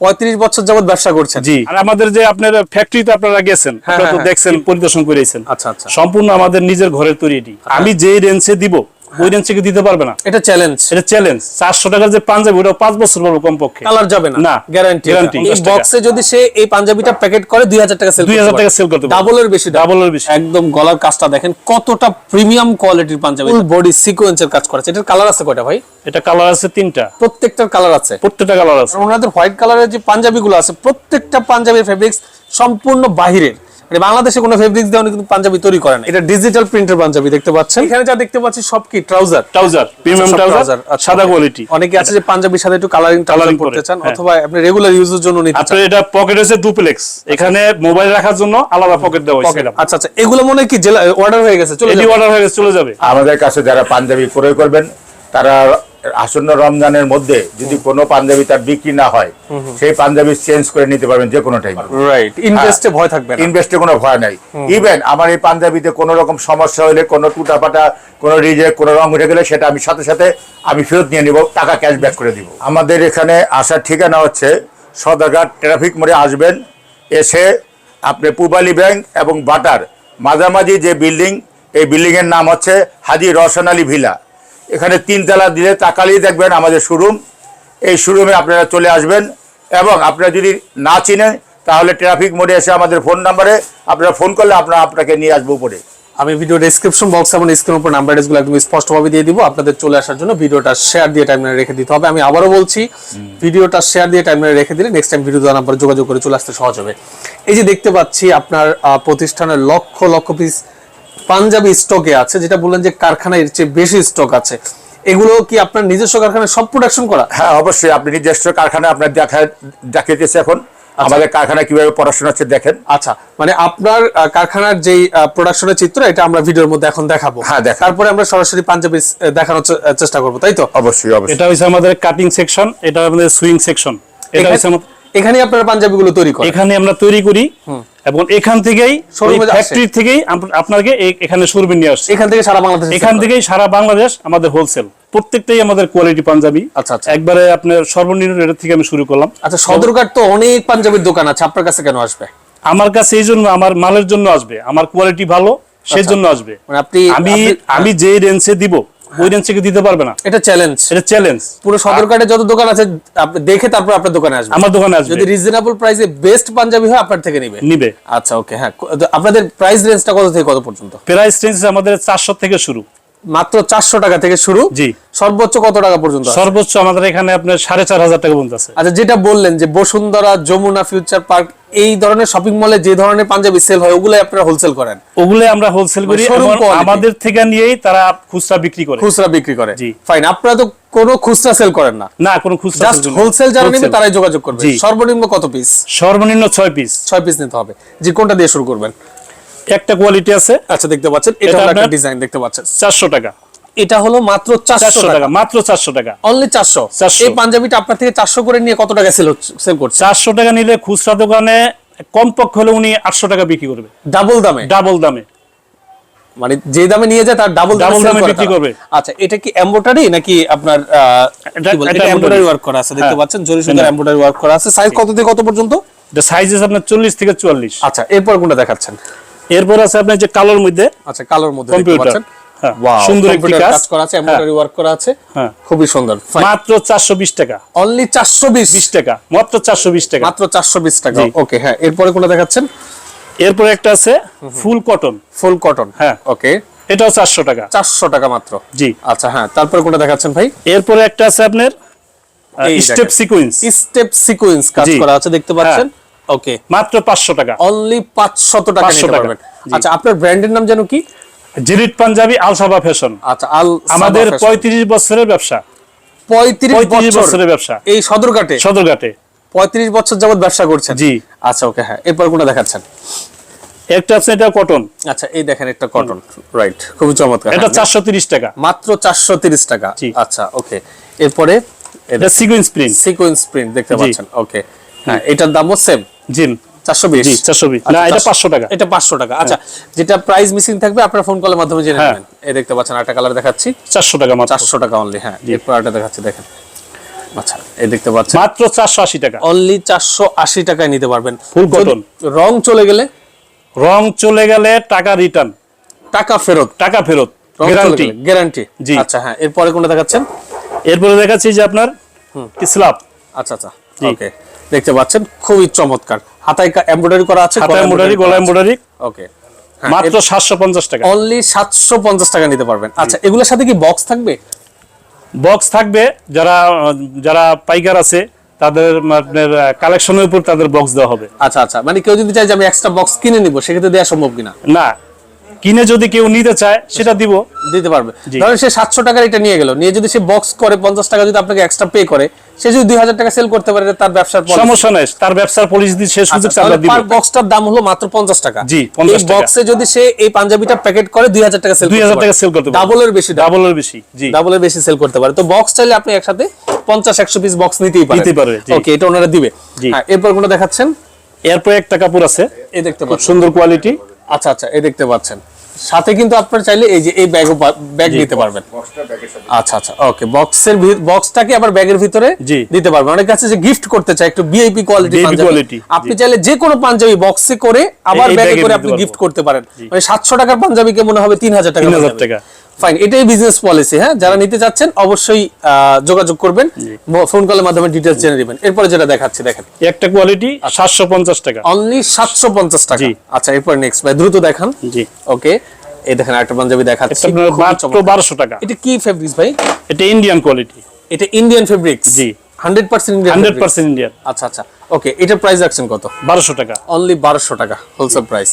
পঁয়ত্রিশ বছর যাবত ব্যবসা করছেন। জি। আর আমাদের যে আপনার ফ্যাক্টরিতে আপনারা গেছেন হ্যাঁ, আপনারা তো হ্যাঁ, দেখছেন পরিদর্শন করেছেন। আচ্ছা আচ্ছা। সম্পূর্ণ আমাদের নিজের ঘরের তৈরি আমি যেই রেঞ্জে দিব ওই রেঞ্জে কি দিতে পারবে না? এটা চ্যালেঞ্জ এটা চ্যালেঞ্জ চারশো টাকার যে পাঞ্জাবি ওটা পাঁচ বছর পাবো কমপক্ষে। কালার যাবে না। না, গ্যারান্টি এই বক্সে যদি সে এই পাঞ্জাবিটা প্যাকেট করে দুই হাজার টাকা সেল দুই হাজার টাকা সেল করতে পারবে। ডাবলের বেশি ডাবলের বেশি। একদম গলার কাজটা দেখেন কতটা প্রিমিয়াম কোয়ালিটির পাঞ্জাবি। ফুল বডি সিকোয়েন্সের কাজ করেছে। এটার কালার আছে কয়টা ভাই? এটা কালার আছে তিনটা। প্রত্যেকটার কালার আছে। প্রত্যেকটা কালার আছে। ওনাদের হোয়াইট কালারের যে পাঞ্জাবিগুলো আছে প্রত্যেকটা পাঞ্জাবির ফেব্রিক্স সম্পূর্ণ বাহিরের। মানে বাংলাদেশে কোনো ফেব্রিক্স দিয়ে কিন্তু পাঞ্জাবি তৈরি করেন এটা ডিজিটাল প্রিন্টের পাঞ্জাবি দেখতে পাচ্ছেন? এখানে যা দেখতে পাচ্ছি সব কি? ট্রাউজার ট্রাউজার প্রিমিয়াম ট্রাউজার আচ্ছা, সাদা কোয়ালিটি অনেকে আছে যে পাঞ্জাবির সাথে একটু কালারিং কালারিং করতে চান হ্যাঁ। অথবা আপনি রেগুলার ইউজের জন্য নিতে চান। আপনার এটা পকেট আছে ডুপ্লেক্স এখানে মোবাইল রাখার জন্য আলাদা পকেট দেওয়া হয়েছে। আচ্ছা আচ্ছা এগুলো মনে হয় কি জেলা অর্ডার হয়ে গেছে চলে। অর্ডার হয়ে গেছে, চলে যাবে। আমাদের কাছে যারা পাঞ্জাবি ক্রয় করবেন তারা আসন্ন রমজানের মধ্যে যদি কোনো পাঞ্জাবি তার বিক্রি না হয় সেই পাঞ্জাবি চেঞ্জ করে নিতে পারবেন যে কোনো টাইম রাইট ইনভেস্টে ভয় থাকবে ইনভেস্টে কোনো ভয় নাই। ইভেন আমার এই পাঞ্জাবিতে কোনো রকম সমস্যা হলে কোনো টুটাপাটা কোনো রিজেক্ট কোনো রং উঠে গেলে সেটা আমি সাথে সাথে আমি ফেরত নিয়ে নিব টাকা ক্যাশব্যাক করে দিব। আমাদের এখানে আসার ঠিকানা হচ্ছে সদাঘাট ট্রাফিক মোড়ে আসবেন এসে আপনি পূবালী ব্যাংক এবং বাটার মাঝামাঝি যে বিল্ডিং এই বিল্ডিংয়ের নাম হচ্ছে হাজি রওশন আলী ভিলা। এখানে তিনতলা দিলে তাকালেই দেখবেন আমাদের শোরুম এই শোরুমে আপনারা চলে আসবেন এবং আপনারা যদি না চিনেন তাহলে ট্রাফিক মোড়ে এসে আমাদের ফোন নাম্বারে আপনারা ফোন করলে আপনারা আপনাকে নিয়ে আসব উপরে। আমি ভিডিও ডেসক্রিপশন বক্স এবং স্ক্রিনের উপর নাম্বারগুলো একদম স্পষ্টভাবে দিয়ে দিব। আপনাদের চলে আসার জন্য ভিডিওটা শেয়ার দিয়ে টাইমলাইনে রেখে দিতে হবে। আমি আবারও বলছি ভিডিওটা শেয়ার দিয়ে টাইমলাইনে রেখে দিলে নেক্সট টাইম ভিডিও দেওয়ার নাম্বার যোগাযোগ করে চলে আসতে সহজ হবে। এই যে দেখতে পাচ্ছি আপনার প্রতিষ্ঠানের লক্ষ লক্ষ পিস পাঞ্জাবি স্টকে আছে যেটা বললেন যে কারখানায় এর চেয়ে বেশি স্টক আছে। এগুলো কি আপনার নিজস্ব কারখানায় সব প্রোডাকশন করা? হ্যাঁ অবশ্যই। আপনি নিজস্ব কারখানা আপনার দেখা দেখাইতেছে এখন। আমাদের কারখানা কীভাবে পড়াশোনা হচ্ছে দেখেন। আচ্ছা মানে আপনার কারখানার যেই প্রোডাকশনের চিত্র এটা আমরা ভিডিওর মধ্যে এখন দেখাবো। হ্যাঁ, দেখান। তারপরে আমরা সরাসরি পাঞ্জাবি দেখানোর চেষ্টা করব তাই তো? অবশ্যই অবশ্যই। এটা হচ্ছে আমাদের কাটিং সেকশন এটা আমাদের সুইং সেকশন এটা এখানে- হচ্ছে এখানে আপনারা পাঞ্জাবিগুলো তৈরি করেন? এখানে আমরা তৈরি করি। এবং এখান থেকেই ফ্যাক্টরি থেকেই আপনাকে এখানে শোরুমে নিয়ে আসছে। এখান থেকে সারা বাংলাদেশ এখান থেকেই সারা বাংলাদেশ আমাদের হোলসেল প্রত্যেকটাই আমাদের কোয়ালিটি পাঞ্জাবি। আচ্ছা, আচ্ছা। একবারে আপনার সর্বনিম্ন রেটের থেকে আমি শুরু করলাম। আচ্ছা সদরঘাট তো অনেক পাঞ্জাবির দোকান আছে। আপনার কাছে কেন আসবে? আমার কাছে এই জন্য আমার মালের জন্য আসবে। আমার কোয়ালিটি ভালো সেই জন্য আসবে। মানে আপনি আমি আমি যে রেঞ্জে দিব থেকে দিতে পারবে না। এটা চ্যালেঞ্জ এটা চ্যালেঞ্জ পুরো সদরঘাটে যত দোকান আছে আপনি দেখে তারপর আপনার দোকানে আসবে। আমার দোকানে আসবে। যদি রিজনেবল প্রাইসে বেস্ট পাঞ্জাবি হয় আপনার থেকে নিবে। নিবে। আচ্ছা ওকে হ্যাঁ। আপনাদের প্রাইস রেঞ্জটা কত থেকে কত পর্যন্ত? প্রাইস রেঞ্জ আমাদের চারশো থেকে শুরু। মাত্র চারশো টাকা থেকে শুরু। জি। সর্বোচ্চ কত টাকা পর্যন্ত সর্বোচ্চ আমাদের এখানে আপনার সাড়ে চার হাজার টাকা পর্যন্ত আছে। আচ্ছা যেটা বললেন যে বসুন্ধরা যমুনা ফিউচার পার্ক এই ধরনের শপিং মলে যে ধরনের পাঞ্জাবি সেল হয় ওগুলো আপনারা হোলসেল করেন? ওগুলো আমরা হোলসেল করি মানে। আমাদের থেকে নিয়েই তারা খুচরা বিক্রি করে। খুচরা বিক্রি করে। জি। ফাইন আপনারা তো কোনো খুচরা সেল করেন না। না কোনো খুচরা জাস্ট। হোলসেল যারা নেবে তারাই যোগাযোগ করবে। সর্বনিম্ন কত পিস সর্বনিম্ন ছয় পিস ছয় পিস নিতে হবে। জি কোনটা দিয়ে শুরু করবেন? একটা কোয়ালিটি আছে। আচ্ছা দেখতে পাচ্ছেন এটা একটা ডিজাইন দেখতে পাচ্ছেন। চারশো টাকা। এটা হলো মাত্র চারশো চারশো টাকা। টাকা মাত্র চারশো টাকা। অনলি 400 এই পাঞ্জাবিটা আপনার থেকে চারশো করে নিয়ে কত টাকা সেল সেল করছে? চারশো টাকা নিলে খুচরা দোকানে কমপক্ষে হলে উনি আটশো টাকা বিক্রি করবে। ডাবল দামে? ডাবল দামে। মানে যে দামে নিয়ে যায় তার ডাবল Double দামে বিক্রি করবে। আচ্ছা এটা কি এমব্রয়ডারি নাকি আপনার আহ, এটা- এমব্রয়ডারি ওয়ার্ক করা আছে দেখতে হ্যাঁ। পাচ্ছেন? জরি সুন্দর। এমব্রয়ডারি ওয়ার্ক করা আছে। সাইজ কত থেকে কত পর্যন্ত? এটা সাইজ আছে আপনার চল্লিশ থেকে চুয়াল্লিশ। আচ্ছা এরপর কোনটা দেখাচ্ছেন? এরপর আছে আপনার যে কালোর মধ্যে আচ্ছা কালোর মধ্যে কম্পিউটার। পাচ্ছেন। হ্যাঁ Wow, সুন্দর একটি কাজ। কাজ করা আছে এমব্রয়ডারি ওয়ার্ক করা আছে। হ্যাঁ। খুবই সুন্দর। মাত্র চারশো বিশ টাকা। অনলি চারশো বিশ। বিশ টাকা। মাত্র চারশো বিশ টাকা। মাত্র চারশো বিশ টাকা। ওকে হ্যাঁ এরপরে কোনটা দেখাচ্ছেন? এরপর একটা আছে ফুল কটন। ফুল কটন। হ্যাঁ। ওকে এটাও চারশো টাকা। চারশো টাকা মাত্র। জি। আচ্ছা হ্যাঁ তারপরে কোনটা দেখাচ্ছেন ভাই? এরপরে একটা আছে আপনার স্টেপ। সিকোয়েন্স স্টেপ সিকোয়েন্স কাজ করা আছে দেখতে পাচ্ছেন। ওকে। মাত্র পাঁচশো টাকা। অনলি পাঁচশত টাকা নিতে পারবেন। আচ্ছা আপনার ব্র্যান্ডের নাম যেন কি? জিরিট পাঞ্জাবি আলসাবা ফ্যাশন। আচ্ছা আল আমাদের পঁয়ত্রিশ বছরের ব্যবসা। পঁয়ত্রিশ পঁয়ত্রিশ বছর বছরের ব্যবসা। এই সদরঘাটে? সদরঘাটে। পঁয়ত্রিশ বছর যাবত ব্যবসা করছেন? জি। আচ্ছা ওকে হ্যাঁ এরপর কোনটা দেখাচ্ছেন? একটা আছে এটা কটন আচ্ছা এই দেখেন একটা কটন রাইট খুবই চমৎকার। এটা হ্যাঁ, চারশো তিরিশ টাকা। মাত্র চারশো তিরিশ টাকা। জি। আচ্ছা ওকে। এরপরে এটা সিকুয়েন্স প্রিন্ট সিকোয়েন্স প্রিন্ট দেখতে পাচ্ছেন ওকে। হ্যাঁ এটার দামও সেম জিম? চারশো বিশ। জি, 420 না, এটা 500 টাকা। এটা পাঁচশো টাকা। আচ্ছা যেটা প্রাইস মিসিং থাকবে আপনার ফোন কলের মাধ্যমে জেনে হ্যাঁ। নেবেন। এই দেখতে পাচ্ছেন একটা কালার দেখাচ্ছি। চারশো টাকা চারশো টাকা অনলি হ্যাঁ। এরপর একটা দেখাচ্ছি দেখেন। আচ্ছা এই দেখতে পাচ্ছেন। মাত্র চারশো আশি টাকা। অনলি চারশো আশি টাকায় নিতে পারবেন। Full যদি রং চলে গেলে? রং চলে গেলে টাকা রিটার্ন টাকা ফেরত। টাকা ফেরত। গ্যারান্টি গ্যারান্টি জি। আচ্ছা হ্যাঁ এরপরে কোনটা দেখাচ্ছেন? এরপরে দেখাচ্ছি যে আপনার স্ল্যাব আচ্ছা আচ্ছা ওকে দেখতে পাচ্ছেন খুবই চমৎকার। হাতায় এমব্রয়ডারি করা আছে হাতা এমব্রয়ডারি গলা এমব্রয়ডারি ওকে মাত্র সাতশো পঞ্চাশ টাকা। অনলি সাতশো পঞ্চাশ টাকা নিতে পারবেন। আচ্ছা এগুলোর সাথে কি বক্স থাকবে? বক্স থাকবে যারা যারা পাইকার আছে তাদের আপনার কালেকশনের উপর তাদের বক্স দেওয়া হবে। আচ্ছা আচ্ছা। মানে কেউ যদি চায় যে আমি এক্সট্রা বক্স কিনে নিব সেক্ষেত্রে দেওয়া সম্ভব কিনা? না কিনে যদি কেউ নিতে চায় সেটা দিব। দিতে পারবে। ধরেন সে সাতশো টাকার এটা নিয়ে গেল। নিয়ে যদি সে বক্স করে পঞ্চাশ টাকা যদি আপনাকে এক্সট্রা পে করে সে যদি দুই হাজার টাকা সেল করতে পারে তার ব্যবসার সমস্যা নাই তার ব্যবসার পরিস্থিতি সে সুযোগ আচ্ছা, আমরা দিব। পার বক্সটার দাম হলো মাত্র পঞ্চাশ টাকা। জি, 50 এই টাকা। বক্সে যদি সে এই পাঞ্জাবিটা প্যাকেট করে দুই হাজার টাকা সেল দুই হাজার টাকা সেল করতে ডাবলের বেশি ডাবলের বেশি জি। ডাবলের বেশি সেল করতে পারে। তো বক্স চাইলে আপনি একসাথে পঞ্চাশ একশো পিস বক্স নিতেই পারেন। নিতে পারবে, জি। ওকে এটা ওনারা দিবে। হ্যাঁ এরপর কোনো দেখাচ্ছেন? এরপর একটা কাপড় আছে। এই দেখতে খুব পাচ্ছেন। সুন্দর কোয়ালিটি আচ্ছা আচ্ছা এই দেখতে পাচ্ছেন। সাথে কিন্তু আপনার চাইলে এই যে এই ব্যাগ ব্যাগ নিতে পারবেন। আচ্ছা আচ্ছা ওকে বক্সের বক্সটাকে আবার ব্যাগের ভিতরে। দিতে পারবেন। অনেক কাছে যে গিফট করতে চায় একটু ভিআইপি কোয়ালিটি পাঞ্জাবি। আপনি চাইলে যে কোনো পাঞ্জাবি বক্সে করে আবার ব্যাগে করে আপনি গিফট করতে পারেন। মানে সাতশো টাকার পাঞ্জাবিকে মনে হবে তিন হাজার টাকা 3000 পাঞ্জাবি। টাকা। ফাইন এটাই বিজনেস পলিসি হ্যাঁ? যারা নিতে চাচ্ছেন অবশ্যই যোগাযোগ করবেন। ফোন কলের মাধ্যমে ডিটেলস জেনে নেবেন। এরপরে যেটা দেখাচ্ছি দেখেন। একটা কোয়ালিটি সাতশো পঞ্চাশ টাকা। অনলি সাতশো পঞ্চাশ টাকা। জি। আচ্ছা এরপর নেক্সট ভাই দ্রুত দেখান। জি। ওকে এই দেখেন একটা পাঞ্জাবি দেখাচ্ছি। মাত্র চমৎকার। বারোশো টাকা। এটা কি ফেব্রিক্স ভাই? এটা ইন্ডিয়ান কোয়ালিটি এটা ইন্ডিয়ান ফেব্রিক্স জি। Hundred percent hundred percent Indian আচ্ছা আচ্ছা। ওকে এটার প্রাইস রাখছেন কত? বারোশো টাকা। অনলি বারোশো টাকা হোলসেল প্রাইস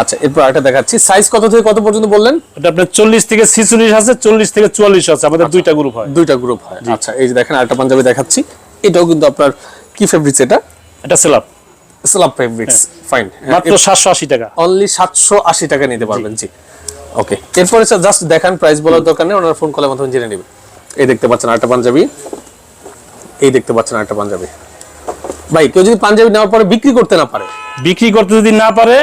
আচ্ছা এরপর একটা দেখাচ্ছি। সাইজ কত থেকে কত পর্যন্ত বললেন? এটা আপনার চল্লিশ থেকে ছিচল্লিশ আছে চল্লিশ থেকে চুয়াল্লিশ আছে আমাদের দুইটা গ্রুপ হয়। দুইটা গ্রুপ হয়। আচ্ছা এই যে দেখেন আরেকটা পাঞ্জাবি দেখাচ্ছি। এটাও কিন্তু আপনার কি ফেব্রিক্স এটা? এটা সেলাপ। স্লাব ফেব্রিক্স ফাইন মাত্র সাতশো আশি টাকা। অনলি সাতশো আশি টাকা নিতে পারবেন জি। ওকে এরপরে জাস্ট দেখান প্রাইস বলার দরকার নেই ওনার ফোন কলের মাধ্যমে জেনে নেবেন এই দেখতে পাচ্ছেন আরেকটা পাঞ্জাবি। এই দেখতে পাচ্ছেন আরেকটা পাঞ্জাবি। ভাই কেউ যদি পাঞ্জাবি নেওয়ার পরে বিক্রি করতে না পারে বিক্রি করতে যদি না পারে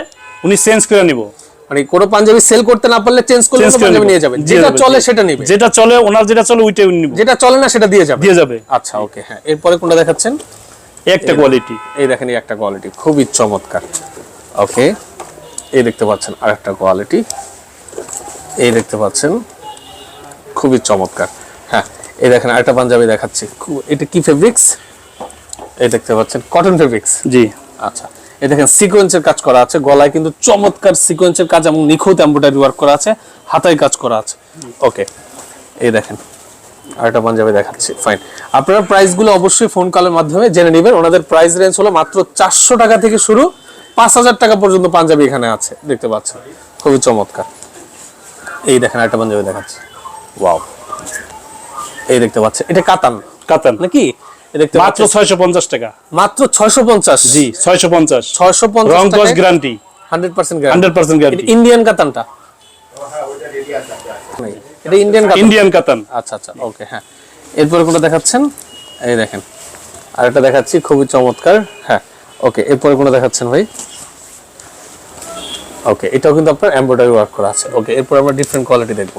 উনি চেঞ্জ করে নিব। মানে কোনো পাঞ্জাবি সেল করতে না পারলে চেঞ্জ করলে করে পাঞ্জাবি নিয়ে যাবেন। যেটা চলে সেটা নিবে। যেটা চলে ওনার যেটা চলে ওইটাই নিব। যেটা চলে না সেটা দিয়ে যাবে। দিয়ে যাবে। আচ্ছা ওকে হ্যাঁ। এরপরে কোনটা দেখাচ্ছেন? একটা কোয়ালিটি এই দেখেন এই একটা কোয়ালিটি খুবই চমৎকার। ওকে এই দেখতে পাচ্ছেন আরেকটা কোয়ালিটি এই দেখতে পাচ্ছেন খুবই চমৎকার। হ্যাঁ এই দেখেন আরেকটা পাঞ্জাবি দেখাচ্ছি। খুব- এটা কি ফেব্রিক্স এই দেখতে পাচ্ছেন কটন ফেব্রিক্স জি। আচ্ছা এই দেখেন সিকোয়েন্সের কাজ করা আছে গলায় কিন্তু চমৎকার সিকোয়েন্সের কাজ এবং নিখুঁত এমব্রয়ডারি ওয়ার্ক করা আছে হাতায় কাজ করা আছে। ওকে এই দেখেন আরেকটা পাঞ্জাবি দেখাচ্ছি ফাইন আপনারা প্রাইসগুলো অবশ্যই ফোন কলের মাধ্যমে জেনে নেবেন। ওনাদের প্রাইস রেঞ্জ হলো মাত্র চারশো টাকা থেকে শুরু পাঁচ হাজার টাকা পর্যন্ত পাঞ্জাবি এখানে আছে দেখতে পাচ্ছেন খুবই চমৎকার। এই দেখেন আরেকটা পাঞ্জাবি দেখাচ্ছি ওয়াও এই দেখতে পাচ্ছেন এটা কাতান। কাতান। নাকি? মাত্র পাচ্ছেন ছয়শো পঞ্চাশ টাকা। মাত্র ছয়শো পঞ্চাশ? জি রং কস গ্যারান্টি গ্যারান্টি ইন্ডিয়ান কাতানটা? এটা ইন্ডিয়ান কাতান। ইন্ডিয়ান কাতান। আচ্ছা আচ্ছা ওকে হ্যাঁ। এরপরে কোনটা দেখাচ্ছেন? এই দেখেন। আরেকটা দেখাচ্ছি খুবই চমৎকার। হ্যাঁ ওকে এরপরে কোনটা দেখাচ্ছেন ভাই? ওকে এটাও কিন্তু আপনার এমব্রয়ডারি ওয়ার্ক করা আছে। ওকে এরপর আমরা ডিফারেন্ট কোয়ালিটি দেখব।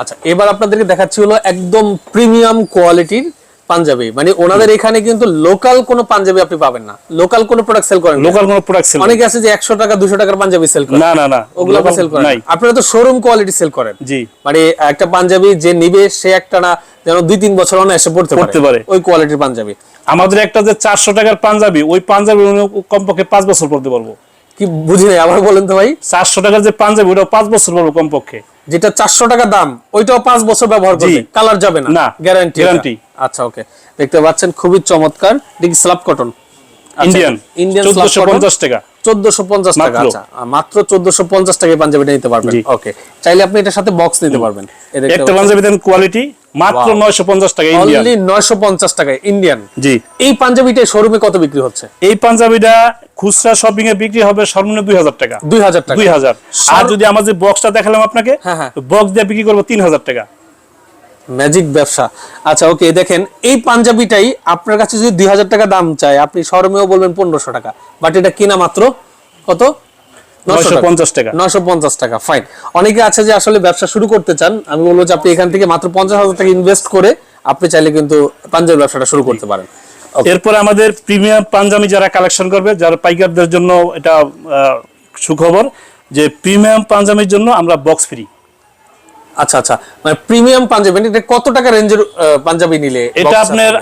আচ্ছা এবার আপনাদেরকে দেখাচ্ছি হলো একদম প্রিমিয়াম কোয়ালিটির পাঞ্জাবি। মানে ওনাদের এখানে কিন্তু লোকাল কোনো পাঞ্জাবি আপনি পাবেন না। লোকাল কোনো প্রোডাক্ট সেল করেন লোকাল কোনো প্রোডাক্ট সেল অনেকে আছে যে একশো টাকা দুশো টাকার পাঞ্জাবি সেল করে। না না না ওগুলো সেল করেন। আপনারা তো শোরুম কোয়ালিটি সেল করেন। জি। মানে একটা পাঞ্জাবি যে নিবে সে একটা না যেন দুই তিন বছর অনায়াসে পড়তে পড়তে পারে। ওই কোয়ালিটির পাঞ্জাবি। আমাদের একটা যে চারশো টাকার পাঞ্জাবি ওই পাঞ্জাবি কমপক্ষে পাঁচ বছর পড়তে পারব। কি বুঝি নাই আবার বলেন তো ভাই। চারশো টাকার যে পাঞ্জাবি ওটা পাঁচ বছর পারব কমপক্ষে। যেটা চারশো টাকা দাম ওইটাও পাঁচ বছর ব্যবহার করবে। কালার যাবে না। Guarantee guarantee। আচ্ছা ওকে দেখতে পাচ্ছেন খুবই চমৎকার। দেখি স্ল্যাব কটন ইন্ডিয়ান ইন্ডিয়ান চোদ্দশো পঞ্চাশ টাকা। চোদ্দশো পঞ্চাশ টাকা আচ্ছা। মাত্র চোদ্দশো পঞ্চাশ টাকায় পাঞ্জাবিটা নিতে পারবেন। ওকে চাইলে আপনি এটার সাথে বক্স নিতে পারবেন। একটা পাঞ্জাবি দেন কোয়ালিটি মাত্র Wow. নয়শো পঞ্চাশ টাকা ইন্ডিয়ান অনলি নয়শো পঞ্চাশ টাকায় ইন্ডিয়ান জি। এই পাঞ্জাবিটা শোরুমে কত বিক্রি হচ্ছে? এই পাঞ্জাবিটা খুচরা শপিং এ বিক্রি হবে সর্বনিম্ন দুই হাজার টাকা। দুই হাজার টাকা। দুই হাজার। আর যদি আমার যে বক্সটা দেখালাম আপনাকে হ্যাঁ, হ্যাঁ। বক্স দিয়ে বিক্রি করব তিন হাজার টাকা। ম্যাজিক ব্যবসা। আচ্ছা ওকে দেখেন এই পাঞ্জাবিটাই আপনার কাছে যদি দুই হাজার টাকা দাম চায় আপনি শোরুমেও বলবেন পনেরোশো টাকা। বাট এটা কিনা মাত্র কত? নয়শো পঞ্চাশ টাকা। নশো পঞ্চাশ টাকা ফাইন অনেকে আছে যে আসলে ব্যবসা শুরু করতে চান আমি বলব যে আপনি এখান থেকে মাত্র পঞ্চাশ হাজার টাকা ইনভেস্ট করে আপনি চাইলে কিন্তু পাঞ্জাবি ব্যবসাটা শুরু করতে পারেন। Okay. আমাদের প্রিমিয়াম পাঞ্জাবি যারা কালেকশন করবে যারা পাইকারদের জন্য এটা সুখবর যে প্রিমিয়াম পাঞ্জাবির জন্য আমরা বক্স ফ্রি আচ্ছা আচ্ছা। মানে প্রিমিয়াম পাঞ্জাবি মানে এটা কত টাকা রেঞ্জের পাঞ্জাবি নিলে এটা আপনার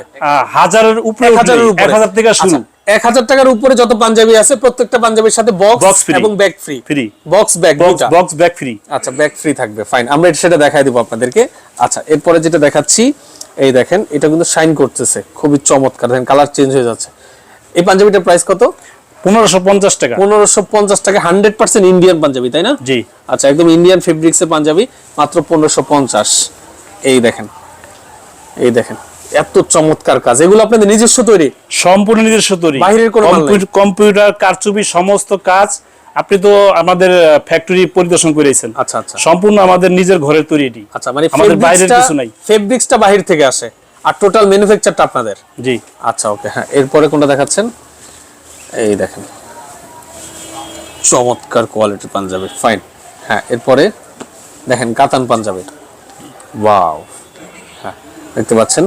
হাজারের উপরে হাজারের উপরে। এক হাজার থেকে শুরু। আচ্ছা, এক হাজার টাকার উপরে যত পাঞ্জাবি আছে প্রত্যেকটা পাঞ্জাবির সাথে বক্স। এবং bag free Free। Box bag box box bag free আচ্ছা ব্যাগ ফ্রি থাকবে ফাইন আমরা এটা সেটা দেখাই দিব আপনাদেরকে। আচ্ছা এরপরে যেটা দেখাচ্ছি এই দেখেন এটা কিন্তু শাইন করতেছে। খুবই চমৎকার। দেখেন কালার চেঞ্জ হয়ে যাচ্ছে। এই পাঞ্জাবিটার প্রাইস কত? পনেরোশো পঞ্চাশ টাকা। পনেরোশো পঞ্চাশ টাকা হান্ড্রেড পার্সেন্ট ইন্ডিয়ান পাঞ্জাবি তাই না? জি। আচ্ছা একদম ইন্ডিয়ান ফেব্রিক্সের পাঞ্জাবি মাত্র পনেরোশো পঞ্চাশ। এই দেখেন এই দেখেন। এত চমৎকার কাজ। এগুলো আপনাদের নিজস্ব তৈরি? সম্পূর্ণ নিজস্ব তৈরি। বাহিরের কোনো কম্পিউটার কারচুপি সমস্ত কাজ আপনি তো আমাদের ফ্যাক্টরি পরিদর্শন করেছেন। আচ্ছা আচ্ছা। সম্পূর্ণ আমাদের নিজের ঘরের তৈরি এটি। আচ্ছা মানে আমাদের বাইরের কিছু নাই। ফেব্রিক্সটা বাহির থেকে আসে। আর টোটাল ম্যানুফ্যাকচারটা আপনাদের? জি। আচ্ছা ওকে হ্যাঁ এরপরে কোনটা দেখাচ্ছেন? এই দেখেন। চমৎকার কোয়ালিটির পাঞ্জাবি ফাইন হ্যাঁ এরপরে দেখেন কাতান পাঞ্জাবি ওয়াও হ্যাঁ দেখতে পাচ্ছেন?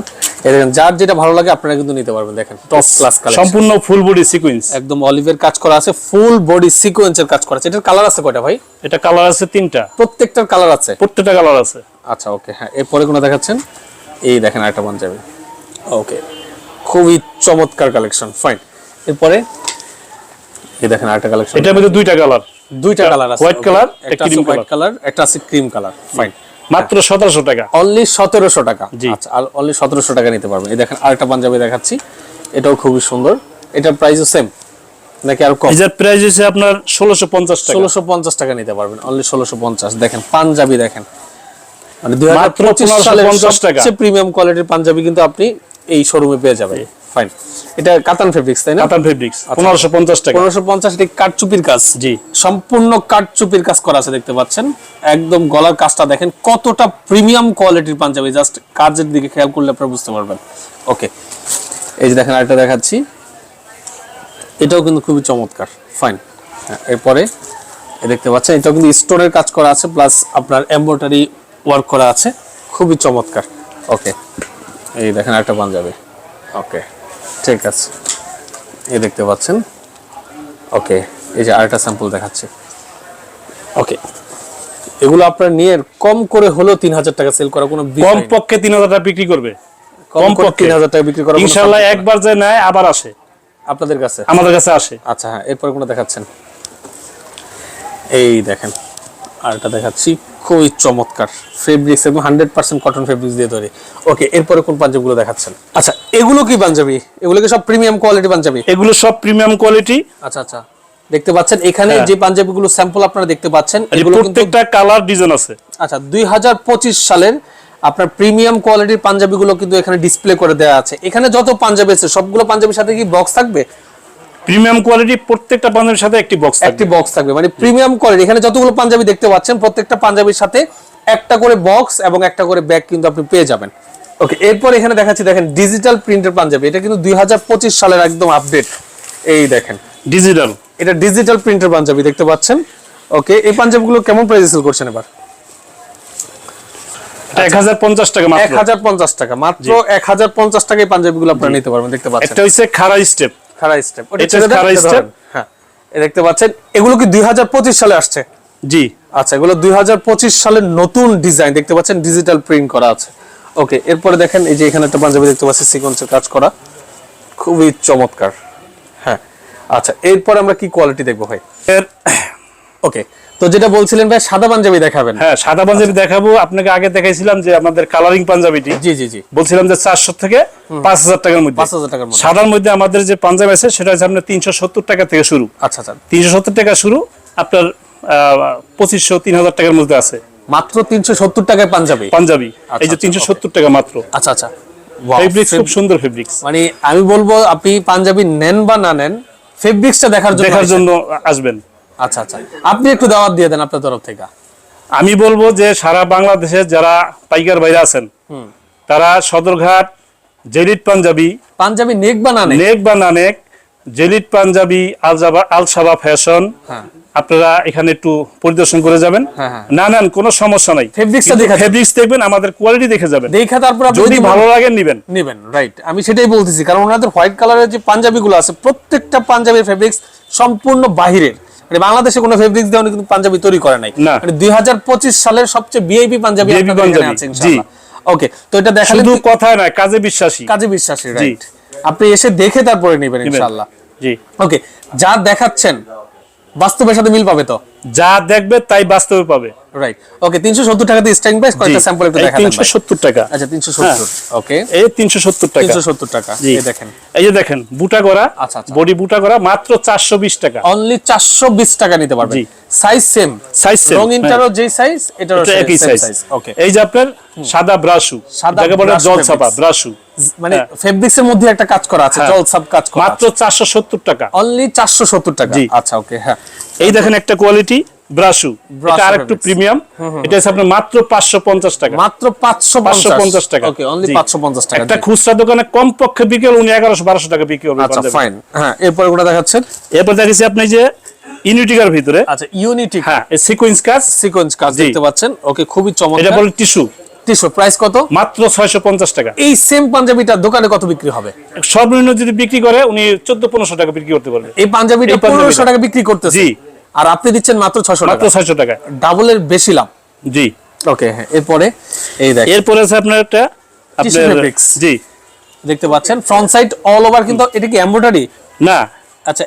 দেখেন যার যেটা ভালো লাগে আপনারা কিন্তু নিতে পারবেন দেখেন টপ ক্লাস কালার সম্পূর্ণ ফুল বডি সিকোয়েন্স একদম অলিভের কাজ করা আছে ফুল বডি সিকোয়েন্সের কাজ করা আছে। এটার কালার আছে কয়টা ভাই? এটা কালার আছে তিনটা। প্রত্যেকটার কালার আছে? প্রত্যেকটা কালার আছে। আচ্ছা ওকে হ্যাঁ এরপরে কোনো দেখাচ্ছেন? এই দেখেন আরেকটা পাঞ্জাবি ওকে খুবই চমৎকার কালেকশন ফাইন এরপরে এই দেখেন আরেকটা কালেকশন এটার মধ্যে দুইটা কালার দুইটা কালার আছে white color, একটা হোয়াইট কালার একটা আছে ক্রিম কালার ফাইন মাত্র সতেরোশো টাকা। অনলি সতেরোশো টাকা। জি। আচ্ছা আর অনলি সতেরোশো টাকা নিতে পারবেন। এই দেখেন আরেকটা পাঞ্জাবি দেখাচ্ছি। এটাও খুবই সুন্দর। এটার প্রাইসও সেম নাকি আর কম? এটার প্রাইস হচ্ছে আপনার ষোলোশো পঞ্চাশ টাকা। ষোলোশো পঞ্চাশ টাকা নিতে পারবেন। অনলি ষোলোশো পঞ্চাশ। দেখেন পাঞ্জাবি দেখেন। মানে দুই হাজার পঁচিশ সালের 1550 টাকা। সবচেয়ে প্রিমিয়াম কোয়ালিটির পাঞ্জাবি কিন্তু আপনি এই শোরুমে পেয়ে যাবেন ফাইন এটা কাতান ফেব্রিক্স তাই না? কাতান ফেব্রিক্স পনেরোশো পঞ্চাশ টাকা। পনেরোশো পঞ্চাশ এটি কাঠচুপির কাজ। জি। সম্পূর্ণ কাঠচুপির কাজ করা আছে দেখতে পাচ্ছেন। একদম গলার কাজটা দেখেন কতটা প্রিমিয়াম কোয়ালিটির পাঞ্জাবি। জাস্ট কাজের দিকে খেয়াল করলে আপনারা বুঝতে পারবেন। ওকে এই যে দেখেন আরেকটা দেখাচ্ছি। এটাও কিন্তু খুবই চমৎকার। ফাইন হ্যাঁ এরপরে এ দেখতে পাচ্ছেন এটাও কিন্তু স্টোনের কাজ করা আছে প্লাস আপনার এমব্রয়ডারি ওয়ার্ক করা আছে। খুবই চমৎকার। ওকে এই দেখেন আরেকটা পাঞ্জাবি। ওকে ঠিক আছে। এই দেখতে পাচ্ছেন। ওকে এই যে আরেকটা স্যাম্পল দেখাচ্ছে। ওকে এগুলো আপনার নিয়ে কম করে হলেও তিন হাজার টাকা সেল করা কোনো কম পক্ষে তিন হাজার টাকা বিক্রি করবে। কম কম পক্ষে। তিন হাজার টাকা বিক্রি করা ইনশাল্লাহ একবার যে নেয় আবার আসে। আপনাদের কাছে? আমাদের কাছে আসে। আচ্ছা হ্যাঁ এরপরে কোনো দেখাচ্ছেন? এই দেখেন। আরেকটা দেখাচ্ছি। খুবই চমৎকার ফেব্রিক্স এবং হান্ড্রেড পার্সেন্ট কটন ফেব্রিক্স দিয়ে তৈরি। ওকে এরপরে কোন পাঞ্জাবিগুলো দেখাচ্ছেন? আচ্ছা এগুলো কি পাঞ্জাবি? এগুলো কি সব প্রিমিয়াম কোয়ালিটি পাঞ্জাবি? এগুলো সব প্রিমিয়াম কোয়ালিটি আচ্ছা আচ্ছা দেখতে পাচ্ছেন এখানে হ্যাঁ। যে পাঞ্জাবিগুলো স্যাম্পল আপনারা দেখতে পাচ্ছেন এগুলো কিন্তু প্রত্যেকটা কালার ডিজাইন আছে। আচ্ছা দুই হাজার পঁচিশ সালের আপনার প্রিমিয়াম কোয়ালিটির পাঞ্জাবিগুলো কিন্তু এখানে ডিসপ্লে করে দেওয়া আছে। এখানে যত পাঞ্জাবি আছে সবগুলো পাঞ্জাবির সাথে কি বক্স থাকবে? প্রিমিয়াম কোয়ালিটি প্রত্যেকটা পাঞ্জাবির সাথে একটি বক্স একটি বক্স থাকবে। মানে প্রিমিয়াম কোয়ালিটি এখানে যতগুলো পাঞ্জাবি দেখতে পাচ্ছেন প্রত্যেকটা পাঞ্জাবির সাথে একটা করে বক্স এবং একটা করে ব্যাগ কিন্তু আপনি পেয়ে যাবেন। ওকে এরপর এখানে দেখাচ্ছি দেখেন ডিজিটাল প্রিন্টের পাঞ্জাবি। এটা কিন্তু দুই হাজার পঁচিশ সালের একদম আপডেট এই দেখেন। ডিজিটাল এটা ডিজিটাল প্রিন্টের পাঞ্জাবি দেখতে পাচ্ছেন? ওকে এই পাঞ্জাবিগুলো কেমন প্রাইসে সেল করছেন এবার? এক হাজার পঞ্চাশ টাকা এক হাজার পঞ্চাশ টাকা। মাত্র এক হাজার পঞ্চাশ টাকায় পাঞ্জাবিগুলো আপনারা নিতে পারবেন দেখতে পাচ্ছেন। একটা হচ্ছে খাড়া স্টেপ খাড়া স্টেপ এটা খাড়া step? হ্যাঁ। দেখতে পাচ্ছেন এগুলো কি দুই সালে আসছে? জি। আচ্ছা এগুলো দুই সালের নতুন ডিজাইন দেখতে পাচ্ছেন ডিজিটাল প্রিন্ট করা আছে। ওকে এরপরে দেখেন এই যে এখানে একটা পাঞ্জাবি দেখতে পাচ্ছি সিকোয়েন্সের কাজ করা। খুবই চমৎকার। হ্যাঁ। আচ্ছা এরপর আমরা কি কোয়ালিটি দেখব ভাই? ওকে তো যেটা বলছিলেন ভাই সাদা পাঞ্জাবি দেখাবেন। হ্যাঁ সাদা পাঞ্জাবি দেখাবো। আপনাকে আগে দেখাইছিলাম যে আমাদের কালারিং পাঞ্জাবিটি। জি জি জি। বলছিলাম যে চারশো থেকে পাঁচ হাজার টাকার মধ্যে। পাঁচ হাজার টাকার মধ্যে। সাদার মধ্যে আমাদের যে পাঞ্জাবি আছে সেটা হচ্ছে আপনার তিনশো সত্তর টাকা থেকে শুরু। আচ্ছা আচ্ছা। তিনশো সত্তর টাকা শুরু আপনার পঁচিশশো তিন হাজার টাকার মধ্যে আছে। মাত্র তিনশো সত্তর টাকায় পাঞ্জাবি? পাঞ্জাবি। এই যে আচ্ছা, তিনশো. সত্তর টাকা মাত্র। আচ্ছা আচ্ছা। ফেব্রিক্স খুব সুন্দর ফেব্রিক্স মানে আমি বলব আপনি পাঞ্জাবি নেন বা না নেন ফেব্রিক্সটা দেখার জন্য দেখার জন্য আসবেন। আচ্ছা আচ্ছা। আপনি একটু দাওয়াত দিয়ে দেন আপনার তরফ থেকে। আমি বলব যে সারা বাংলাদেশে যারা পাইকার বাইরে আছেন তারা সদরঘাট জেরিট পাঞ্জাবি পাঞ্জাবি নেক বা না নেক? বা নানেক জেলিট পাঞ্জাবি আলজাবা আলসাবা ফ্যাশন হ্যাঁ। আপনারা এখানে একটু পরিদর্শন করে যাবেন। হ্যাঁ, হ্যাঁ। না নেন কোনো সমস্যা নাই। Fabrics টা দেখাচ্ছেন। ফেব্রিক্স দেখবেন আমাদের কোয়ালিটি দেখে যাবেন। দেখা তারপর যদি ভালো লাগে নিবেন। নেবেন রাইট আমি সেটাই বলতেছি কারণ ওনাদের হোয়াইট কালারের যে পাঞ্জাবিগুলো আছে প্রত্যেকটা পাঞ্জাবির ফেব্রিক্স সম্পূর্ণ বাহিরের। মানে বাংলাদেশে কোনো ফেব্রিক্স দিয়ে কিন্তু পাঞ্জাবি তৈরি করে নাই। মানে দুই সালের সবচেয়ে বিআইপি পাঞ্জাবি আপনাদের এখানে আছে ইনশাআল্লাহ। ওকে তো এটা দেখালে শুধু কথা না নয় কাজে বিশ্বাসী। কাজে বিশ্বাসী রাইট আপনি এসে দেখে তারপরে নেবেন নিবেন। ইনশাআল্লাহ। জি। ওকে যা দেখাচ্ছেন বাস্তবের সাথে মিল পাবে তো? যা দেখবে তাই বাস্তবে পাবে। রাইট ওকে 370 টাকাতে স্ট্যান্ড প্রাইস কয়টা স্যাম্পল একটু দেখাবেন তিনশো সত্তর টাকা। আচ্ছা 370 ওকে এই তিনশো সত্তর টাকা। 370 টাকা। এই দেখেন। এই যে দেখেন বুটা করা আচ্ছা, আচ্ছা। বডি বুটা করা মাত্র চারশো বিশ টাকা। অনলি 420 টাকা নিতে পারবেন। জি। সাইজ সেম রং ইন্টারও যে সাইজ এটারও এটা একই সাইজ ওকে এই যে আপনার সাদা ব্রাশু সাদা যাকে বলে brush জল ছাপা ব্রাশু। মানে হ্যাঁ। ফেব্রিক্স এর মধ্যে একটা কাজ করা আছে হ্যাঁ। জল সাব কাজ করা মাত্র চারশো সত্তর টাকা। অনলি 470 টাকা। আচ্ছা ওকে হ্যাঁ। এই দেখেন একটা কোয়ালিটি ব্রাশু। এটা আরেকটু প্রিমিয়াম এটা হচ্ছে আপনার মাত্র পাঁচশো পঞ্চাশ টাকা। মাত্র 550 550 টাকা। ওকে অনলি 550 টাকা। একটা খুচরা দোকানে কম পক্ষে বিকেল উনি এগারোশো বারোশো টাকা বিক্রি করবে আচ্ছা ফাইন হ্যাঁ এরপরে কোনটা দেখাচ্ছেন? এরপর দেখেছি আপনি যে ইউনিটিকার ভিতরে। আচ্ছা ইউনিটি হ্যাঁ সিকোয়েন্স কাজ। সিকোয়েন্স কাজ দেখতে পাচ্ছেন। ওকে খুবই এটা বলে টিস্যু। টিস্যু প্রাইস কত? মাত্র ছয়শো পঞ্চাশ টাকা। এই সেম পাঞ্জাবিটা দোকানে কত বিক্রি হবে? সর্বনিম্ন যদি বিক্রি করে উনি চোদ্দ পনেরোশো টাকা বিক্রি করতে পারবে। এই পাঞ্জাবিটা এই পাঞ্জাবিটা। পনেরোশো টাকা বিক্রি করতেছে। জি। আর আপনি দিচ্ছেন মাত্র ছশো মাত্র ছয়শো টাকা। ডাবলের বেশি লাভ। জি। ওকে হ্যাঁ এরপরে এই দেখ এরপরে আছে আপনার একটা। জি। দেখতে পাচ্ছেন ফ্রন্ট সাইড অল ওভার কিন্তু এটা কি এমব্রয়ডারি না। আচ্ছা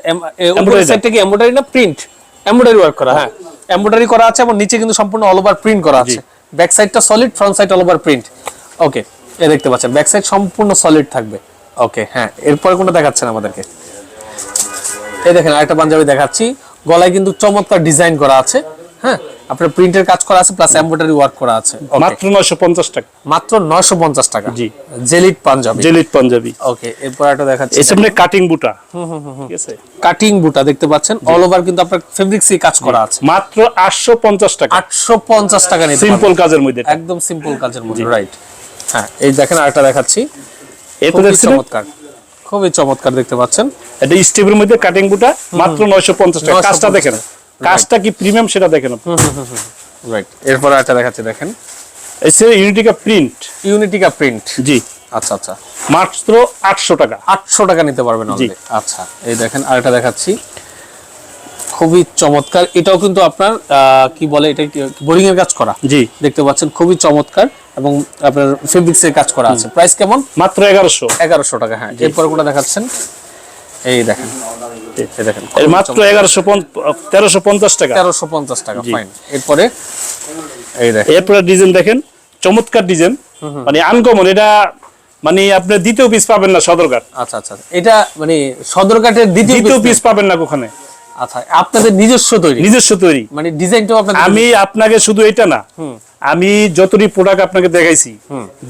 উপরের সাইডটা কি এমব্রয়ডারি না প্রিন্ট এমব্রয়ডারি ওয়ার্ক করা হ্যাঁ। এমব্রয়ডারি করা আছে এবং নিচে কিন্তু সম্পূর্ণ অল ওভার প্রিন্ট করা আছে। ব্যাক সাইডটা solid front side all over print okay এ দেখতে পাচ্ছেন ব্যাক সাইড সম্পূর্ণ সলিড থাকবে। ওকে হ্যাঁ এরপরে কোনটা দেখাচ্ছেন আমাদেরকে? এই দেখেন আরেকটা পাঞ্জাবি দেখাচ্ছি। গলায় কিন্তু চমৎকার ডিজাইন করা আছে। হ্যাঁ আপনার প্রিন্টের কাজ করা আছে প্লাস এমব্রয়ডারি ওয়ার্ক করা আছে। মাত্র নয়শো পঞ্চাশ টাকা। মাত্র 950 টাকা। জি। জেলিট পাঞ্জাবি। জেলিট পাঞ্জাবি। ওকে এরপর একটা দেখাচ্ছি। এই সামনে কাটিং বুটা। হুম ঠিক আছে? কাটিং বুটা দেখতে পাচ্ছেন? অল ওভার কিন্তু আপনার ফেব্রিক্সই কাজ করা আছে। মাত্র আটশো পঞ্চাশ টাকা। আটশো পঞ্চাশ টাকা নিতে সিম্পল কাজের মধ্যে একদম সিম্পল কাজের মধ্যে রাইট হ্যাঁ এই দেখেন আরেকটা দেখাচ্ছি। খুবই দেখছেন চমৎকার। খুবই চমৎকার দেখতে পাচ্ছেন। এটা স্টেপের মধ্যে কাটিং বুটা মাত্র নয়শো পঞ্চাশ টাকা। কাজটা দেখেন। কাজটা কি প্রিমিয়াম সেটা দেখেন। রাইট এরপর আরেকটা দেখাচ্ছি দেখেন। এই সে ইউনিটিকা প্রিন্ট ইউনিটিকা প্রিন্ট জি। আচ্ছা আচ্ছা। মাত্র আটশো টাকা। আটশো টাকা নিতে পারবেন জি। আচ্ছা এই দেখেন আরেকটা দেখাচ্ছি। খুবই চমৎকার। এটাও কিন্তু আপনার কি বলে এটা বোরিং এর কাজ করা। জি। দেখতে পাচ্ছেন খুবই চমৎকার এবং আপনার ফেব্রিক্স এর কাজ করা আছে। প্রাইস কেমন? মাত্র এগারোশো। এগারোশো টাকা হ্যাঁ। এরপর কোনটা দেখাচ্ছেন? এই দেখেন। দেখেন মাত্র এগারোশো তেরোশো পঞ্চাশ টাকা। তেরোশো পঞ্চাশ টাকা ফাইন এরপরে এই দেখেন। এরপরে ডিজাইন দেখেন চমৎকার ডিজাইন। মানে আনকমন এটা মানে আপনি দ্বিতীয় পিস পাবেন না সদরঘাট। আচ্ছা আচ্ছা। এটা মানে সদরঘাটের দ্বিতীয় পিস পাবেন না ওখানে আচ্ছা আপনাদের নিজস্ব তৈরি? নিজস্ব তৈরি। মানে ডিজাইনটাও আপনাদের আমি আপনাকে শুধু এটা না আমি যতটি প্রোডাক্ট আপনাকে দেখাইছি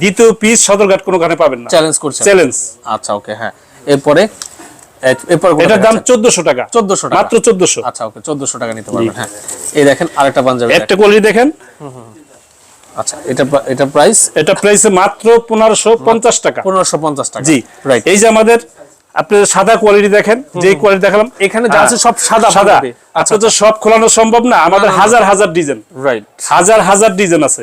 দ্বিতীয় পিস সদরঘাট কোনোখানে পাবেন না। চ্যালেঞ্জ করছেন? চ্যালেঞ্জ আচ্ছা ওকে হ্যাঁ। এরপরে এটার দাম টাকা। 1400 টাকা। মাত্র চোদ্দশো। আচ্ছা ওকে টাকা নিতে পারবেন হ্যাঁ। এই দেখেন আরেকটা পাঞ্জাবি একটা কোয়ালিটি দেখেন। আচ্ছা এটা এটা প্রাইস এটা প্রাইস মাত্র পনেরোশো পঞ্চাশ টাকা। পনেরোশো পঞ্চাশ টাকা। জি। রাইট এই যে আমাদের আপনার সাদা কোয়ালিটি দেখেন যে কোয়ালিটি দেখালাম এখানে যা হ্যাঁ, আছে সব সাদা সাদা। আচ্ছা। তো সব খোলানো সম্ভব না? আমাদের হাজার হাজার ডিজাইন রাইট হাজার হাজার ডিজাইন আছে।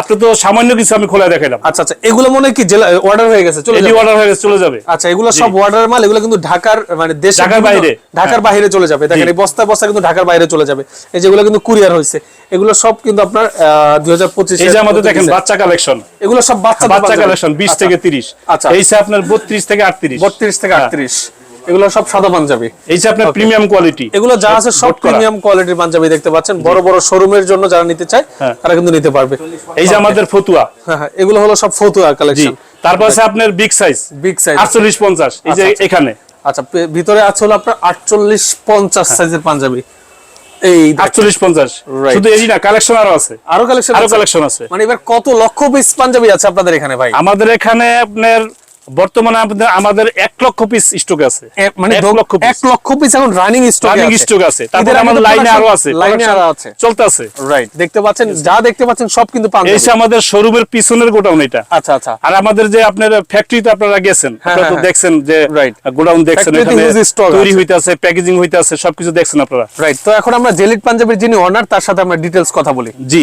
আপনি তো সামান্য কিছু আমি খোলা দেখাইলাম। আচ্ছা আচ্ছা। এগুলো মনে হয় কি জেলা অর্ডার হয়ে গেছে চলে অর্ডার হয়ে গেছে, চলে যাবে। আচ্ছা এগুলো সব অর্ডার মাল এগুলো কিন্তু ঢাকার মানে দেশের ঢাকার বাইরে। ঢাকার বাইরে চলে যাবে। দেখেন। এই বস্তা বস্তা কিন্তু ঢাকার বাইরে চলে যাবে। এই যেগুলো কিন্তু কুরিয়ার হয়েছে এগুলো সব কিন্তু আপনার দুই হাজার পঁচিশ এই যে আমাদের দেখেন বাচ্চা কালেকশন এগুলো সব বাচ্চা বাচ্চা কালেকশন বিশ থেকে তিরিশ। আচ্ছা। এই আপনার বত্রিশ থেকে আটত্রিশ। বত্রিশ থেকে হ্যাঁ। আটত্রিশ। এগুলো সব সাদা পাঞ্জাবি। এই যে আপনার প্রিমিয়াম কোয়ালিটি এগুলো যা আছে সব প্রিমিয়াম কোয়ালিটির পাঞ্জাবি দেখতে পাচ্ছেন। বড় বড় শোরুমের জন্য যারা নিতে চায় হ্যাঁ। তারা কিন্তু নিতে পারবে। এই যে আমাদের ফতুয়া। হ্যাঁ হ্যাঁ। এগুলো হলো সব ফতুয়া কালেকশন তারপর আছে আপনার বিগ সাইজ বিগ সাইজ আটচল্লিশ পঞ্চাশ। এই যে আচ্ছা, আচ্ছা। এখানে। আচ্ছা ভিতরে আছে হলো আপনার আটচল্লিশ পঞ্চাশ সাইজের পাঞ্জাবি। এই. শুধু এই না কালেকশন আরও আছে। আরও কালেকশন আরও কালেকশন আছে। মানে এবার কত লক্ষ পিস পাঞ্জাবি আছে আপনাদের এখানে ভাই? আমাদের এখানে আপনার বর্তমানে আমাদের আমাদের এক লক্ষ পিস স্টক আছে। মানে এক লক্ষ এক লক্ষ পিস এখন রানিং স্টক রানিং স্টক আছে। তারপরে আমাদের লাইনে আরও আছে। লাইনে আরও আছে। চলতে আছে রাইট দেখতে পাচ্ছেন যা দেখতে পাচ্ছেন সব কিন্তু পাঞ্জাবি। এসে আমাদের শোরুমের পিছনের গোডাউন এটা। আচ্ছা আচ্ছা। আর আমাদের যে আপনার ফ্যাক্টরিতে আপনারা গেছেন হ্যাঁ, আপনারা তো হ্যাঁ, দেখছেন যে Right. গোডাউন দেখছেন এখানে তৈরি। হইতে আছে। প্যাকেজিং হইতে আছে সবকিছু দেখছেন আপনারা। রাইট তো এখন আমরা জেলিট পাঞ্জাবির যিনি ওনার তার সাথে আমরা ডিটেলস কথা বলি। জি।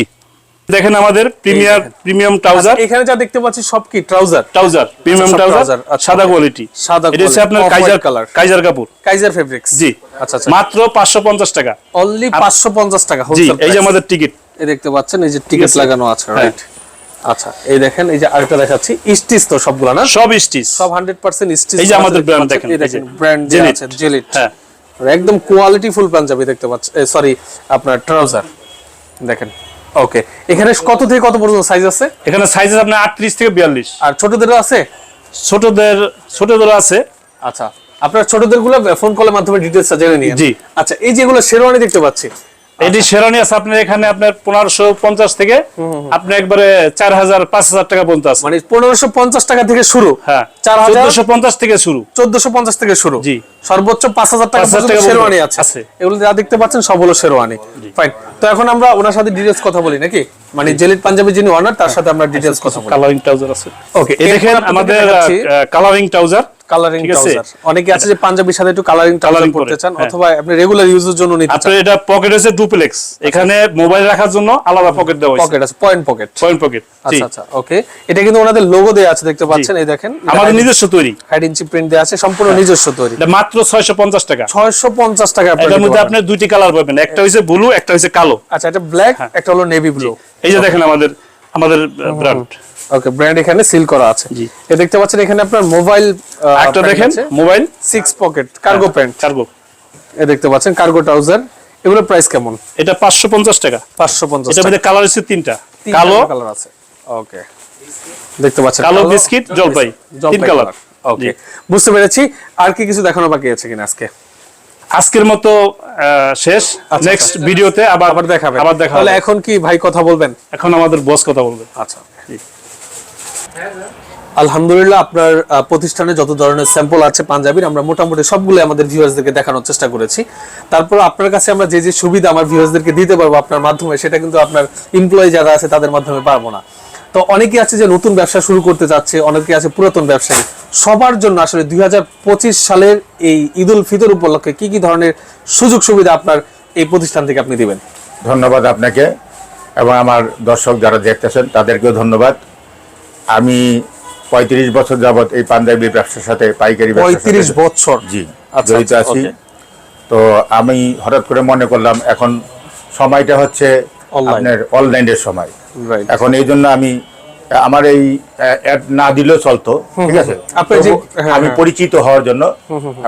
দেখেন আমাদের প্রিমিয়ার প্রিমিয়াম ট্রাউজার। আচ্ছা, এখানে যা দেখতে পাচ্ছি সব কি? ট্রাউজার? ট্রাউজার প্রিমিয়াম ট্রাউজার আচ্ছা, সাদা কোয়ালিটি সাদা এটা হচ্ছে আপনার কাইজার color। কাইজার কাপড় কাইজার ফেব্রিক্স জি। আচ্ছা আচ্ছা। মাত্র পাঁচশো পঞ্চাশ টাকা। অনলি 550 টাকা জি হোলসেল এই যে আমাদের টিকিট এই দেখতে পাচ্ছেন এই যে টিকেট। লাগানো আছে হ্যাঁ। রাইট আচ্ছা এই দেখেন এই যে আরেকটা দেখাচ্ছি। স্টিচ তো সবগুলা না? সব স্টিচ সব 100% স্টিচ এই যে আমাদের brand দেখেন, এই এই দেখেন ব্র্যান্ড যে আছে জেলিট হ্যাঁ। একদম কোয়ালিটি ফুল পাঞ্জাবি দেখতে পাচ্ছেন সরি আপনার ট্রাউজার দেখেন ওকে এখানে কত থেকে কত পর্যন্ত সাইজ আছে? এখানে সাইজ আছে আপনার আটত্রিশ থেকে বিয়াল্লিশ। আর ছোটদেরও আছে? ছোটদের ছোটদেরও আছে। আচ্ছা। আপনার ছোটদেরগুলো ফোন কলের মাধ্যমে ডিটেলস জেনে নিয়ে জি। আচ্ছা এই যেগুলো শেরওয়ানি দেখতে পাচ্ছি এটি শেরানি আছে আপনার এখানে আপনার পনেরোশো পঞ্চাশ থেকে আপনি একবারে চার হাজার পাঁচ হাজার টাকা পর্যন্ত আছে। মানে পনেরোশো পঞ্চাশ টাকা থেকে শুরু। হ্যাঁ চার হাজার? চোদ্দশো পঞ্চাশ থেকে শুরু। চোদ্দশো পঞ্চাশ থেকে শুরু। জি। সর্বোচ্চ পাঁচ হাজার টাকা 5,000 পর্যন্ত টাকা শেরওয়ানি আছে। এগুলো যা দেখতে পাচ্ছেন সব হলো শেরওয়ানি। ফাইন তো এখন আমরা ওনার সাথে ডিটেলস কথা বলি নাকি? মানে জেলিট পাঞ্জাবি যিনি ওনার তার সাথে আমরা ডিটেলস কথা বলি। কালারিং ট্রাউজার আছে। এই দেখেন আমাদের। কালারিং ট্রাউজার কালারিং ট্রাউজার অনেকে আছে যে পাঞ্জাবির সাথে একটু কালারিং ট্রাউজার পড়তে চান হ্যাঁ। অথবা আপনি রেগুলার ইউজের জন্য নিতে চান। আপনার এটা পকেট আছে ডুপ্লেক্স এখানে মোবাইল রাখার জন্য আলাদা পকেট দেওয়া হয়েছে। পকেট আছে পয়েন্ট পকেট পয়েন্ট পকেট আচ্ছা আচ্ছা ওকে এটা কিন্তু ওনাদের লোগো দেয়া আছে দেখতে পাচ্ছেন এই দেখেন। আমাদের নিজস্ব তৈরি। হাইড ইঞ্চি প্রিন্ট দেয়া আছে সম্পূর্ণ নিজস্ব তৈরি। এটা মাত্র ছয়শো পঞ্চাশ টাকা। ছয়শো পঞ্চাশ টাকা আপনার এটার মধ্যে। আপনি দুইটি কালার পাবেন একটা হচ্ছে ব্লু একটা হচ্ছে কালো। আচ্ছা এটা ব্ল্যাক হ্যাঁ। একটা হলো নেভি ব্লু এই যে দেখেন আমাদের আমাদের ব্র্যান্ড ওকে ব্র্যান্ড এখানে সিল করা আছে। এ দেখতে পাচ্ছেন এখানে আপনার মোবাইল একটা দেখেন mobile six pocket cargo pant cargo এ দেখতে পাচ্ছেন কার্গো ট্রাউজার এগুলো প্রাইস কেমন? এটা পাঁচশো পঞ্চাশ টাকা। পাঁচশো পঞ্চাশ এটার মধ্যে কালার হচ্ছে তিনটা। কালো। কালার আছে। ওকে দেখতে পাচ্ছেন কালো বিস্কিট জলপাই। তিন কালার ওকে বুঝতে পেরেছি। আর কি কিছু দেখানো বাকি আছে কিনা আজকে? আজকের মতো শেষ। নেক্সট ভিডিওতে আবার আবার দেখাবেন। আবার দেখা তাহলে এখন কি ভাই কথা বলবেন? এখন আমাদের বস কথা বলবে। আচ্ছা। আলহামদুলিল্লাহ, আপনার প্রতিষ্ঠানে যত ধরনের স্যাম্পল আছে পাঞ্জাবির, আমরা মোটামুটি সবগুলো আমাদের ভিউয়ার্সদেরকে দেখানোর চেষ্টা করেছি। তারপর আপনার কাছে আমরা যে যে সুবিধা আমার ভিউয়ার্সদেরকে দিতে পারব আপনার মাধ্যমে, সেটা কিন্তু আপনার এমপ্লয়ি যারা আছে তাদের মাধ্যমে পারব না। তো অনেকে আছে যে নতুন ব্যবসা শুরু করতে যাচ্ছে অনেকে আছে পুরাতন ব্যবসায়ী। সবার জন্য আসলে দুই হাজার পঁচিশ সালের এই ঈদুল ফিতর উপলক্ষে কি কি ধরনের সুযোগ সুবিধা আপনার এই প্রতিষ্ঠান থেকে আপনি দিবেন? ধন্যবাদ আপনাকে এবং আমার দর্শক যারা দেখতেছেন, তাদেরকেও ধন্যবাদ। আমি পঁয়ত্রিশ বছর যাবত এই পাঞ্জাবি ব্যবসার সাথে পাইকারি পঁয়ত্রিশ বছর জি আচ্ছা, জড়িত আচ্ছা, আছি। তো আমি হঠাৎ করে মনে করলাম এখন সময়টা হচ্ছে. আপনার অনলাইনের সময়। এখন এই জন্য আমি আমার এই অ্যাড না দিলেও চলতো ঠিক আছে? আপনি যে- হ্যাঁ, আমি হ্যাঁ। পরিচিত হওয়ার জন্য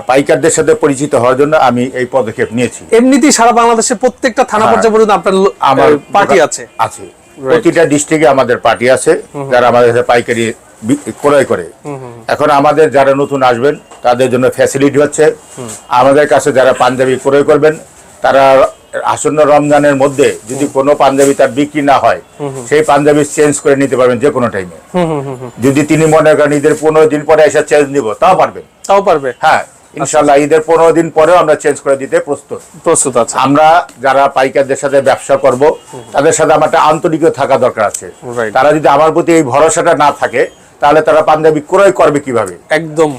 পাইকারদের সাথে পরিচিত হওয়ার জন্য আমি এই পদক্ষেপ নিয়েছি। এমনিতেই সারা বাংলাদেশের প্রত্যেকটা থানা হ্যাঁ। পর্যায়ে পর্যন্ত আপনার আমার পার্টি আছে। আছে। প্রতিটা ডিস্ট্রিক্টে আমাদের পার্টি আছে যারা আমাদের পাইকারি ক্রয় করে। এখন আমাদের যারা নতুন আসবেন তাদের জন্য ফ্যাসিলিটি হচ্ছে। আমাদের কাছে যারা পাঞ্জাবি ক্রয় করবেন তারা আসন্ন রমজানের মধ্যে যদি কোনো পাঞ্জাবি তার বিক্রি না হয় সেই পাঞ্জাবি চেঞ্জ করে নিতে পারবেন যে কোনো টাইমে যদি তিনি মনে করেন ঈদের পনেরো দিন পরে এসে চেঞ্জ নিব তাও পারবেন। তাও পারবে। হ্যাঁ ইনশাল্লাহ ঈদের পনেরো দিন পরেও আমরা চেঞ্জ করে দিতে প্রস্তুত। প্রস্তুত আছে। আমরা যারা পাইকারদের সাথে ব্যবসা করব তাদের সাথে আমার একটা আন্তরিকতা থাকা দরকার আছে। তারা যদি আমার প্রতি এই ভরসাটা না থাকে তাহলে তারা পাঞ্জাবি ক্রয় করবে কীভাবে? একদম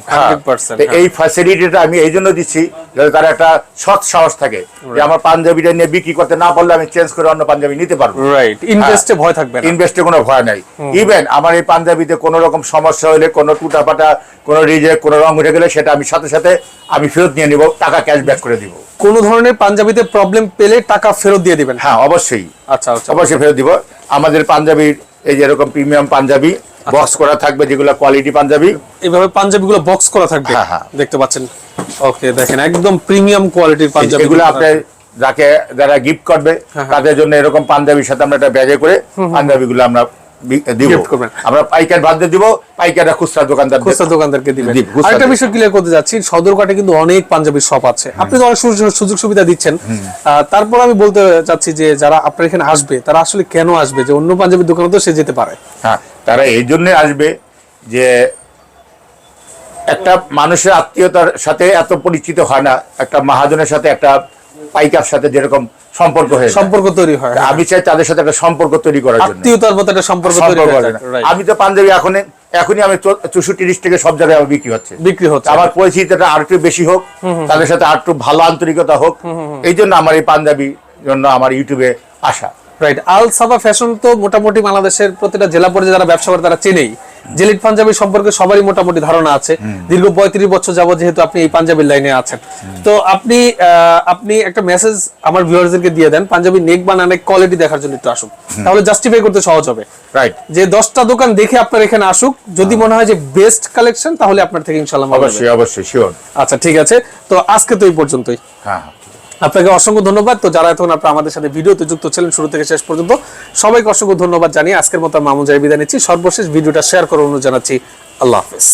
পার্সেন্ট তো এই ফ্যাসিলিটিটা আমি এই জন্য দিচ্ছি যাতে তারা একটা সৎ সাহস থাকে যে আমার পাঞ্জাবিটা নিয়ে বিক্রি করতে না পারলে আমি চেঞ্জ করে অন্য পাঞ্জাবি নিতে পারব। রাইট ইনভেস্টে ভয় থাকবে ইনভেস্টে কোনো ভয় নাই। ইভেন আমার এই পাঞ্জাবিতে কোনো রকম সমস্যা হলে কোনো টুটাপাটা কোনো রিজেক্ট কোনো রং উঠে গেলে সেটা আমি সাথে সাথে আমি ফেরত নিয়ে নিব টাকা ক্যাশ ব্যাক করে দিব। কোন ধরনের পাঞ্জাবিতে প্রবলেম পেলে টাকা ফেরত দিয়ে দিবেন? হ্যাঁ অবশ্যই। আচ্ছা আচ্ছা। অবশ্যই ফেরত দিব। আমাদের পাঞ্জাবির এই যেরকম প্রিমিয়াম পাঞ্জাবি বক্স করা থাকবে যেগুলো কোয়ালিটি পাঞ্জাবি। এইভাবে পাঞ্জাবিগুলো বক্স করা থাকবে? হ্যাঁ, হ্যাঁ। দেখতে পাচ্ছেন? ওকে দেখেন একদম প্রিমিয়াম কোয়ালিটির পাঞ্জাবি এগুলো আপনি যাকে যারা গিফট করবে হ্যাঁ, তাদের জন্য এরকম পাঞ্জাবির সাথে আমরা একটা ব্যাগে করে পাঞ্জাবিগুলো আমরা বি- দিব। আমরা পাইকার বাদে দিব পাইকাররা খুচরা দোকানদার খুচরা দোকানদারকে দিবেন। আরেকটা বিষয় ক্লিয়ার করতে যাচ্ছি সদরঘাটে কিন্তু অনেক পাঞ্জাবির শপ আছে। আপনি তো অনেক সুযোগ সুযোগ সুবিধা দিচ্ছেন। তারপর আমি বলতে চাচ্ছি যে যারা আপনার এখানে আসবে তারা আসলে কেন আসবে? যে অন্য পাঞ্জাবির দোকানে তো সে যেতে পারে। হ্যাঁ তারা এই জন্য আসবে যে একটা মানুষের আত্মীয়তার সাথে এত পরিচিত হয় না একটা মহাজনের সাথে একটা পাইকার সাথে যেরকম সম্পর্ক হয়ে সম্পর্ক তৈরি হয় আমি চাই তাদের সাথে একটা সম্পর্ক তৈরি করার জন্য। আত্মীয়তার মতো একটা সম্পর্ক তৈরি হয়ে হয়। না। আমি তো পাঞ্জাবি এখন এখনই আমি চৌষট্টি থেকে সব জায়গায় আমার বিক্রি হচ্ছে। বিক্রি হচ্ছে। আমার পরিচিতিটা আর একটু বেশি হোক তাদের সাথে আর একটু ভালো আন্তরিকতা হোক এই জন্য আমার এই পাঞ্জাবি জন্য আমার ইউটিউবে আসা। রাইট আল সাবা ফ্যাশন তো মোটামুটি বাংলাদেশের প্রতিটা জেলা পর্যায়ে যারা ব্যবসা করে তারা চেনেই। জেলিট পাঞ্জাবি সম্পর্কে সবারই মোটামুটি ধারণা আছে। দীর্ঘ পঁয়ত্রিশ বছর যাবত যেহেতু আপনি এই পাঞ্জাবির লাইনে আছেন। তো আপনি আপনি একটা মেসেজ আমার ভিউয়ারদেরকে দিয়ে দেন। পাঞ্জাবি নেক বানানে কোয়ালিটি দেখার জন্য একটু আসুক তাহলে জাস্টিফাই করতে সহজ হবে। রাইট যে দশটা দোকান দেখে আপনার এখানে আসুক যদি মনে হয় যে বেস্ট কালেকশন তাহলে আপনার থেকে ইনশাল্লাহ অবশ্যই অবশ্যই শিওর আচ্ছা ঠিক আছে। তো আজকে তো এই পর্যন্তই। হ্যাঁ হ্যাঁ। আপনাকে অসংখ্য ধন্যবাদ। তো যারা এখন আপনারা আমাদের সাথে ভিডিওতে যুক্ত ছিলেন, শুরু থেকে শেষ পর্যন্ত সবাইকে অসংখ্য ধন্যবাদ জানিয়ে আজকের মতো মামুন বিদায় নিচ্ছি। সর্বশেষ ভিডিওটা শেয়ার করার অনুরোধ জানাচ্ছি। আল্লাহ হাফেজ।